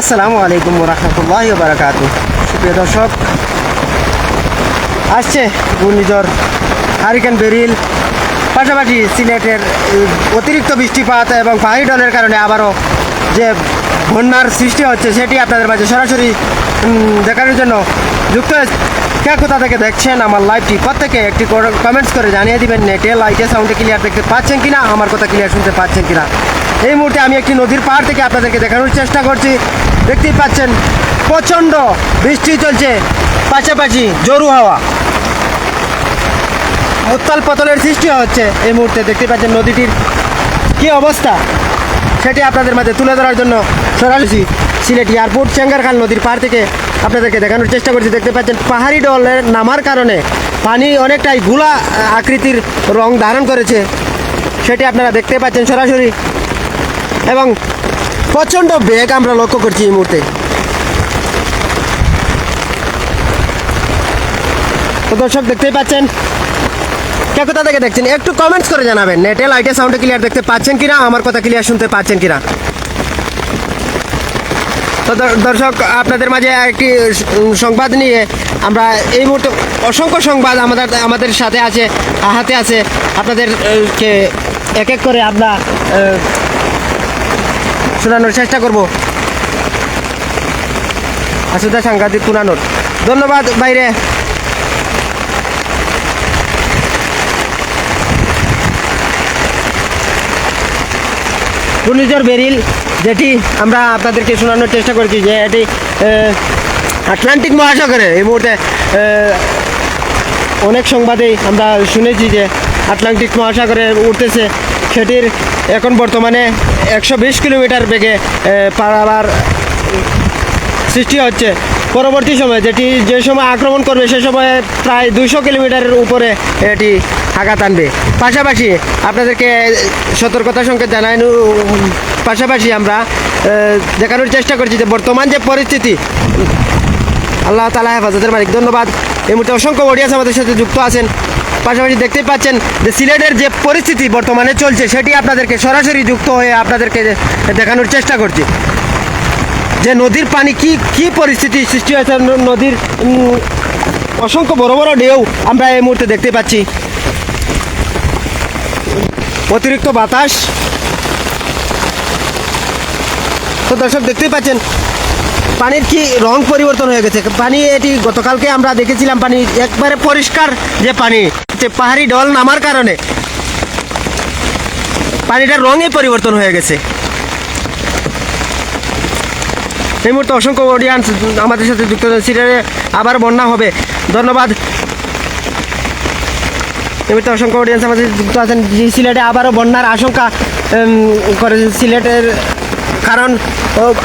আসসালামু আলাইকুম রহমতুল্লাহ বারাকাতু সুপ্রিয় দর্শক, আসছে ঘূর্ণিঝড় হারিকেন বেরিল। পাশাপাশি সিলেটের অতিরিক্ত বৃষ্টিপাত এবং পাহাড়ি ডলের কারণে আবারও যে বন্যার সৃষ্টি হচ্ছে, সেটি আপনাদের মাঝে সরাসরি দেখানোর জন্য যুক্ত কে কোথা থেকে দেখছেন আমার লাইভটি প্রত্যেকে একটি কমেন্টস করে জানিয়ে দিবেন নেটে লাইটে সাউন্ডে ক্লিয়ার দেখতে পাচ্ছেন কিনা, আমার কথা ক্লিয়ার শুনতে পাচ্ছেন কিনা। এই মুহূর্তে আমি একটি নদীর পাড় থেকে আপনাদেরকে দেখানোর চেষ্টা করছি। দেখতেই পাচ্ছেন, প্রচণ্ড বৃষ্টি চলছে। পাশাপাশি জরু হাওয়া। উত্তাল পতনের সৃষ্টি হচ্ছে এই মুহূর্তে। দেখতে পাচ্ছেন নদীটির কি অবস্থা, সেটি আপনাদের মাঝে তুলে ধরার জন্য সরাসরি সিলেট এয়ারপোর্ট, চেঙ্গারখাল নদীর পাড় থেকে আপনাদেরকে দেখানোর চেষ্টা করছি। দেখতে পাচ্ছেন, পাহাড়ি ডলের নামার কারণে পানি অনেকটাই গুলা আকৃতির রং ধারণ করেছে, সেটি আপনারা দেখতে পাচ্ছেন সরাসরি। এবং প্রচণ্ড বেগ আমরা লক্ষ্য করছি এই মুহূর্তে। তো দর্শক, দেখতেই পাচ্ছেন? কে কোথা থেকে দেখছেন? একটু কমেন্টস করে জানাবেন। নেটে লাইটে সাউন্ডে ক্লিয়ার দেখতে পাচ্ছেন কিনা? আমার কথা ক্লিয়ার শুনতে পাচ্ছেন কিনা? তো দর্শক, আপনাদের মাঝে একটি সংবাদ নিয়ে আমরা এই মুহূর্তে অসংখ্য সংবাদ আমাদের আমাদের সাথে আছে, হাতে আছে। আপনাদেরকে এক এক করে আমরা শোনানোর চেষ্টা করব। আসুদা সাংঘাতিক পুরানোর ধন্যবাদ বাইরে। ঘূর্ণিঝড় বেরিল, যেটি আমরা আপনাদেরকে শোনানোর চেষ্টা করেছি যে এটি আটলান্টিক মহাসাগরে এই মুহূর্তে অনেক সংবাদেই আমরা শুনেছি যে আটলান্টিক মহাসাগরে উঠতেছে। সেটির এখন বর্তমানে একশো বিশ কিলোমিটার বেগে পারাবার সৃষ্টি হচ্ছে। পরবর্তী সময়ে যেটি যে সময় আক্রমণ করবে, সে সময় প্রায় দুইশো কিলোমিটারের উপরে এটি আঘাত আনবে। পাশাপাশি আপনাদেরকে সতর্কতা সংকেত জানানো পাশাপাশি আমরা দেখানোর চেষ্টা করছি যে বর্তমান যে পরিস্থিতি, আল্লাহ তালা হেফাজতের মালিক, ধন্যবাদ। এই মুহূর্তে অসংখ্য অডিয়েন্স আমাদের সাথে যুক্ত আছেন। পাশাপাশি দেখতেই পাচ্ছেন যে সিলেটের যে পরিস্থিতি বর্তমানে চলছে, সেটি আপনাদেরকে সরাসরি যুক্ত হয়ে আপনাদেরকে দেখানোর চেষ্টা করছি। যে নদীর পানি কি কি পরিস্থিতি সৃষ্টি হয়েছে? নদীর অসংখ্য বড় বড় ঢেউ আমরা এই মুহূর্তে দেখতে পাচ্ছি। অতিরিক্ত বাতাস। তো দর্শক, দেখতেই পাচ্ছেন, পানির কি রং পরিবর্তন হয়ে গেছে। পানি এটি গতকালকে আমরা দেখেছিলাম, পানি একবারে পরিষ্কার যে পানি। যে পাহাড়ি ডল নামার কারণে পানিটার রঙই পরিবর্তন হয়ে গেছে। এই মুহূর্তে অসংখ্য অডিয়েন্স আমাদের সাথে যুক্ত। সিলেটে আবার বন্যা হবে। ধন্যবাদ। এই মুহূর্তে অসংখ্য অডিয়েন্স আমাদের যুক্ত আছেন। সিলেটে আবারও বন্যার আশঙ্কা করে সিলেটের কারণ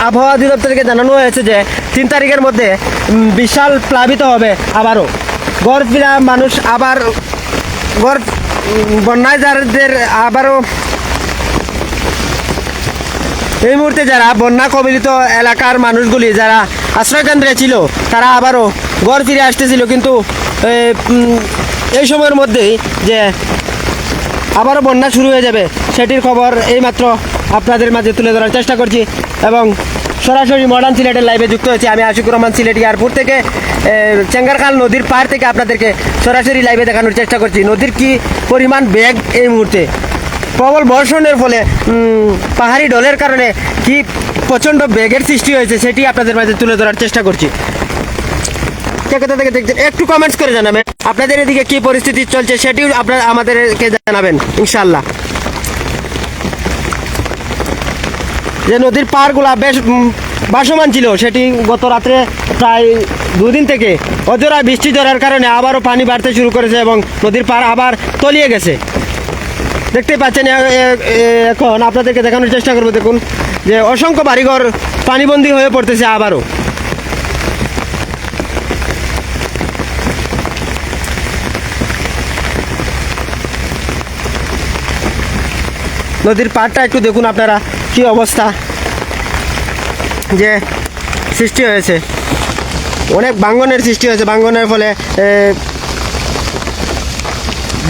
আবহাওয়া অধিদপ্তর থেকে জানানো হয়েছে যে তিন তারিখের মধ্যে বিশাল প্লাবিত হবে আবারও। গড় ফিরা মানুষ আবার গড় বন্যায় আবারও এই মুহূর্তে যারা বন্যা কবলিত এলাকার মানুষগুলি যারা আশ্রয়কেন্দ্রে ছিল, তারা আবারও গড় ফিরে আসতেছিল। কিন্তু এই সময়ের মধ্যেই যে আবারও বন্যা শুরু হয়ে যাবে, সেটির খবর এইমাত্র আপনাদের মাঝে তুলে ধরার চেষ্টা করছি এবং সরাসরি মডার্ন সিলেটের লাইভে যুক্ত হয়েছি। আমি আশিকুর রহমান সিলেট এয়ারপোর্ট থেকে। চেঙ্গারখাল নদীর পাড় থেকে আপনাদেরকে সরাসরি লাইভে দেখানোর চেষ্টা করছি। নদীর কি পরিমাণ বেগ এই মুহূর্তে? প্রবল বর্ষণের ফলে পাহাড়ি ডলের কারণে কি প্রচণ্ড বেগের সৃষ্টি হয়েছে সেটি আপনাদের মাঝে তুলে ধরার চেষ্টা করছি। দেখছেন? একটু কমেন্টস করে জানাবেন। আপনাদের এদিকে কি পরিস্থিতি চলছে সেটিও আপনারা আমাদেরকে জানাবেন ইনশাল্লাহ যে নদীর পাড়গুলা বেশ ভাসমান ছিল, সেটি গত রাত্রে প্রায় দুদিন থেকে অজোড়া বৃষ্টি ঝরার কারণে আবারও পানি বাড়তে শুরু করেছে এবং নদীর পাড় আবার তলিয়ে গেছে। দেখতেই পাচ্ছেন এখন আপনাদেরকে দেখানোর চেষ্টা করব, দেখুন, যে অসংখ্য বাড়িঘর পানিবন্দী হয়ে পড়তেছে আবারও। নদীর পাড়টা একটু দেখুন আপনারা। কি অবস্থা? যে সৃষ্টি হয়েছে। অনেক বাঙ্গনের সৃষ্টি হয়েছে। বাঙ্গনের ফলে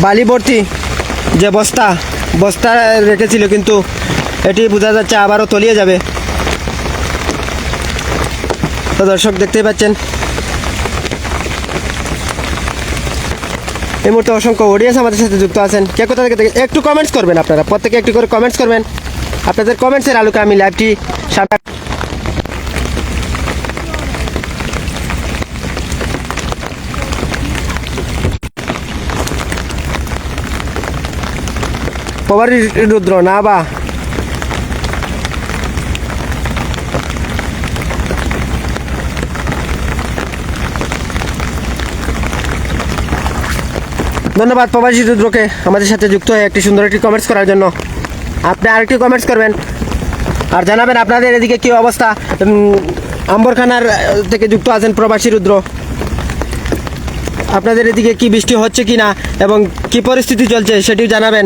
বালিবর্তী যে বস্তা বস্তা রেখেছিল কিন্তু এটি বোঝা যাচ্ছে আবারও তলিয়ে যাবে। তো দর্শক দেখতেই পাচ্ছেন। এই মুহূর্তে অসংখ্য অডিয়েন্স আমাদের সাথে যুক্ত আছেন। কে কোথা থেকে একটু কমেন্টস করবেন আপনারা। প্রত্যেকে একটু করে কমেন্টস করবেন। আপনাদের কমেন্টসের আলোকে আমি লাইভটি পবারি রুদ্র, না বা? ধন্যবাদ প্রবাসী রুদ্রকে আমাদের সাথে যুক্ত হয়ে একটি সুন্দর একটি কমেন্টস করার জন্য। আপনি আর আরেকটি কমেন্টস করবেন। আর জানাবেন আপনাদের এদিকে কী অবস্থা। আম্বরখানার থেকে যুক্ত আছেন প্রবাসী রুদ্র। আপনাদের এদিকে কি বৃষ্টি হচ্ছে কি না এবং কি পরিস্থিতি চলছে সেটিও জানাবেন।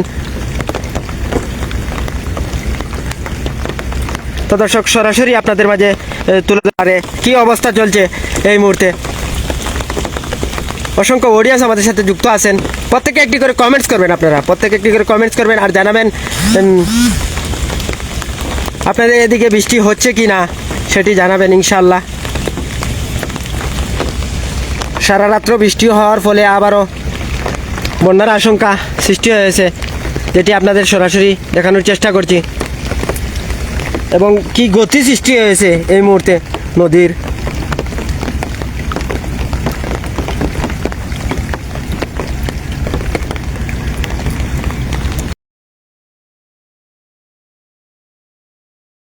তো দর্শক, সরাসরি আপনাদের মাঝে তুলে ধরে কি অবস্থা চলছে এই মুহূর্তে। অসংখ্য অডিয়েন্স আমাদের সাথে যুক্ত আছেন। প্রত্যেকে একটি করে কমেন্টস করবেন আপনারা। প্রত্যেকে একটি করে কমেন্টস করবেন আর জানাবেন আপনাদের এদিকে বৃষ্টি হচ্ছে কি না সেটি জানাবেন ইনশাল্লাহ সারা রাত্র বৃষ্টি হওয়ার ফলে আবারও বন্যার আশঙ্কা সৃষ্টি হয়েছে, যেটি আপনাদের সরাসরি দেখানোর চেষ্টা করছি। এবং কি গতি সৃষ্টি হয়েছে এই মুহূর্তে নদীর